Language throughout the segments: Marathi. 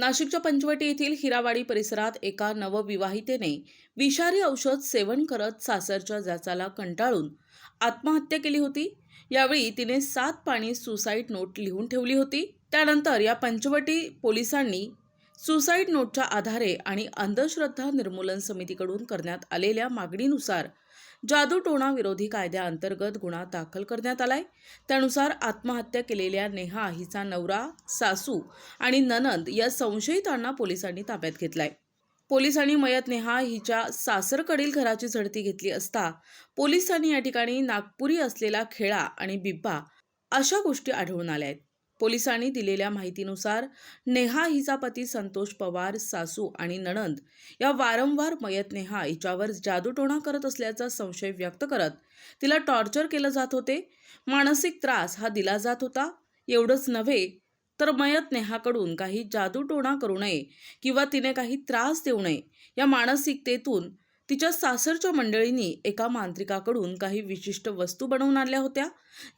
नाशिकच्या पंचवटी येथील हिरावाडी परिसरात एका नवविवाहितेने विषारी औषध सेवन करत सासरच्या जाचाला कंटाळून आत्महत्या केली होती. यावेळी तिने सात पाणी सुसाईड नोट लिहून ठेवली होती. त्यानंतर या पंचवटी पोलिसांनी सुसाईड नोटच्या आधारे आणि अंधश्रद्धा निर्मूलन समितीकडून करण्यात आलेल्या मागणीनुसार जादूटोणा विरोधी कायद्याअंतर्गत गुन्हा दाखल करण्यात आलाय. त्यानुसार आत्महत्या केलेल्या नेहा हिचा नवरा सासू आणि ननंद या संशयितांना पोलिसांनी ताब्यात घेतलाय. पोलिसांनी मयत नेहा हिच्या सासरकडील घराची झडती घेतली असता पोलिसांनी या ठिकाणी नागपुरी असलेला खेळा आणि बिब्बा अशा गोष्टी आढळून आल्या आहेत. पोलिसांनी दिलेल्या माहितीनुसार नेहा हिचा पती संतोष पवार सासू आणि नणंद या वारंवार मयत नेहा हिच्यावर जादूटोणा करत असल्याचा संशय व्यक्त करत तिला टॉर्चर केलं जात होते. मानसिक त्रास हा दिला जात होता. एवढंच नव्हे तर मयत नेहाकडून काही जादूटोणा करू नये किंवा तिने काही त्रास देऊ नये या मानसिकतेतून तिच्या सासरच्या मंडळींनी एका मांत्रिकाकडून काही विशिष्ट वस्तू बनवून आणल्या होत्या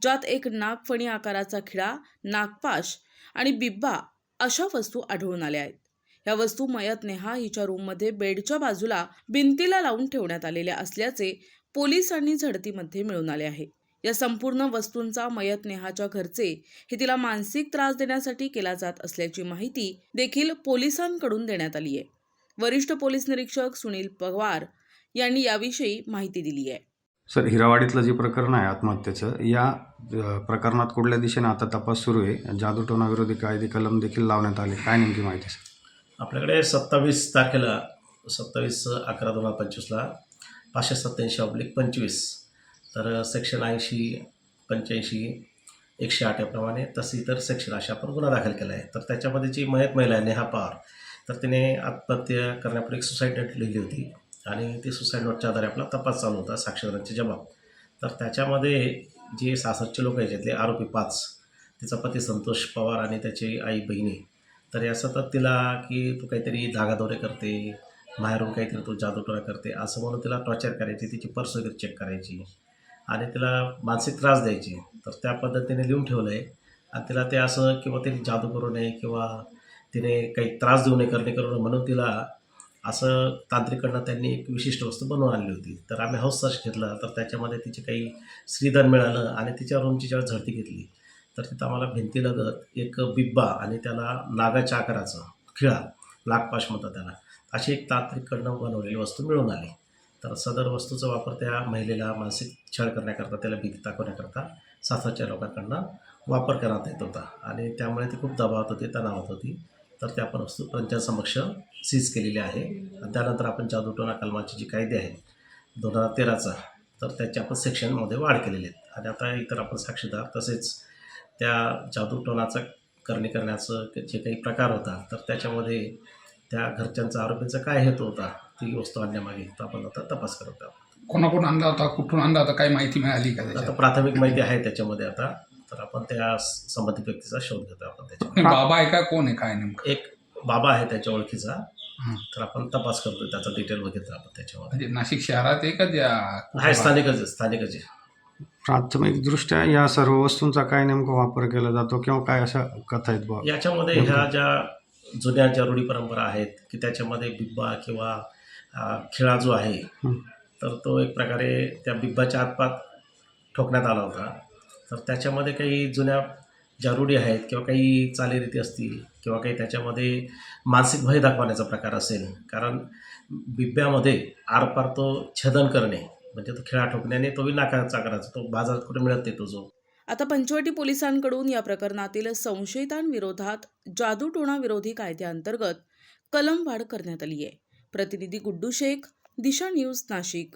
ज्यात एक नागफणी आकाराचा खिळा नागपाश आणि बिब्बा अशा वस्तू आढळून आल्या आहेत. या वस्तू मयत नेहा हिच्या रूममध्ये बेडच्या बाजूला भिंतीला लावून ठेवण्यात आलेल्या असल्याचे पोलिसांनी झडतीमध्ये मिळून आले आहे. या संपूर्ण वस्तूंचा मयत नेहाच्या घरचे हे तिला मानसिक त्रास देण्यासाठी केला जात असल्याची माहिती देखील पोलिसांकडून देण्यात आली आहे वरिष्ठ पोलीस निरीक्षक सुनील पवार यांनी याविषयी माहिती दिली आहे. सर हिरावाडीतलं जे प्रकरण आहे आत्महत्येचं या प्रकरणात कुठल्या दिशेने आता तपास सुरू आहे? जादूटोणा विरोधी कायदे कलम देखील लावण्यात आले. काय नेमकी माहिती सर? आपल्याकडे सत्तावीस तारखेला सत्तावीस अकरा दोन हजार पंचवीसला पाचशे सत्त्याऐंशी ऑब्लिक पंचवीस तर सेक्शन ऐंशी पंच्याऐंशी एकशे आठ याप्रमाणे तसे इतर सेक्शन अशा आपण गुन्हा दाखल केला आहे. तर त्याच्यामध्ये जी मयत महिला आहे नेहा पवार तर तिने आत्महत्या करण्यापूर्वी एक सुसाईड लिहिली होती. आणि ते सुसाईड नोटच्या आधारे आपला तपास चालू होता साक्षीदारांचे जबाब तर त्याच्यामध्ये जे सासरचे लोक आहेत आरोपी पाच तिचा पती संतोष पवार आणि त्याची आई बहिणी. तर या सतत तिला की तू काहीतरी धागादौरे करते बाहेरून काहीतरी तू जादूटोरा करते असं म्हणून तिला टॉर्चर करायची तिची पर्स वगैरे चेक करायची आणि तिला मानसिक त्रास द्यायची. तर त्या पद्धतीने लिहून ठेवलं आहे आणि तिला ते असं किंवा तिने जादू करू नये किंवा तिने काही त्रास देऊ नये करणे करू नये म्हणून तिला असं तांत्रिकडनं त्यांनी एक विशिष्ट वस्तू बनवून आणली होती. तर आम्ही हाऊस सर्च घेतला तर त्याच्यामध्ये तिचे काही श्रीधन मिळालं आणि तिच्या रूमची जेव्हा झडती घेतली तर तिथं आम्हाला भिंतीलगत एक बिब्बा आणि त्याला नागाच्या आकाराचं खिळा नागपाश म्हणतात त्याला अशी एक तांत्रिककडनं बनवलेली वस्तू मिळून आली. तर सदर वस्तूचा वापर त्या महिलेला मानसिक छळ करण्याकरता त्याला भीती दाखवण्याकरता सासरच्या लोकांकडनं वापर करण्यात येत होता. आणि त्यामुळे ती खूप दबावात होती तणावात होती. तर त्या आपण वस्तू त्यांच्यासमक्ष सीज केलेली आहे. आणि त्यानंतर आपण जादूटोणा कलमाची जी कायदे आहेत दोन हजार तेराचा तर त्याची आपण सेक्शनमध्ये वाढ केलेली आहेत आणि आता इतर आपण साक्षीदार तसेच त्या जादूटोणाचा करणे करण्याचं जे काही प्रकार होता तर त्याच्यामध्ये त्या घरच्यांचा आरोपींचा काय हेतू होता ती वस्तू आणण्यामागे तर आपण आता तपास करत आहोत. कोणाकडून आणला होता कुठून आणला होता काही माहिती मिळाली का आता प्राथमिक माहिती आहे त्याच्यामध्ये आता. तर आपण त्या संबंधित व्यक्तीचा शोध घेतो आपण नाही, बाबा आहे का? कोण आहे? काय नेमकं? एक बाबा आहे त्याच्या ओळखीचा. हं. तर आपण तपास करतोय त्याचा डिटेल बघितला आपण त्याच्यामध्ये म्हणजे नाशिक शहरात आहे का स्थानिकच आहे स्थानिकच आहे. प्राथमिकदृष्ट्या या सर्व वस्तूंचा काय नेमका वापर केला जातो किंवा काय अशा कथा आहेत बा याच्यामध्ये ह्या ज्या जुन्या ज्या रूढी परंपरा आहेत की त्याच्यामध्ये बिब्बा किंवा अं, खिळा जो आहे हं. तर तो एक प्रकारे त्या बिब्बाच्या आतपात ठोकण्यात आला होता. तर त्याच्यामध्ये काही जुन्या ज्या रूढी आहेत किंवा काही चालीरीती असतील किंवा काही त्याच्यामध्ये मानसिक भय दाखवण्याचा प्रकार असेल कारण बिब्ब्यामध्ये आरपार तो छेदन करणे म्हणजे तो खेळा ठोकण्याने तो नाकाचा करायचा तो बाजारात कुठे मिळत नाही तो जो. आता पंचवटी पोलिसांकडून या प्रकरणातील संशयितांविरोधात जादूटोणाविरोधी कायद्याअंतर्गत कलम वाढ करण्यात आली आहे प्रतिनिधी गुड्डू शेख दिशा न्यूज नाशिक.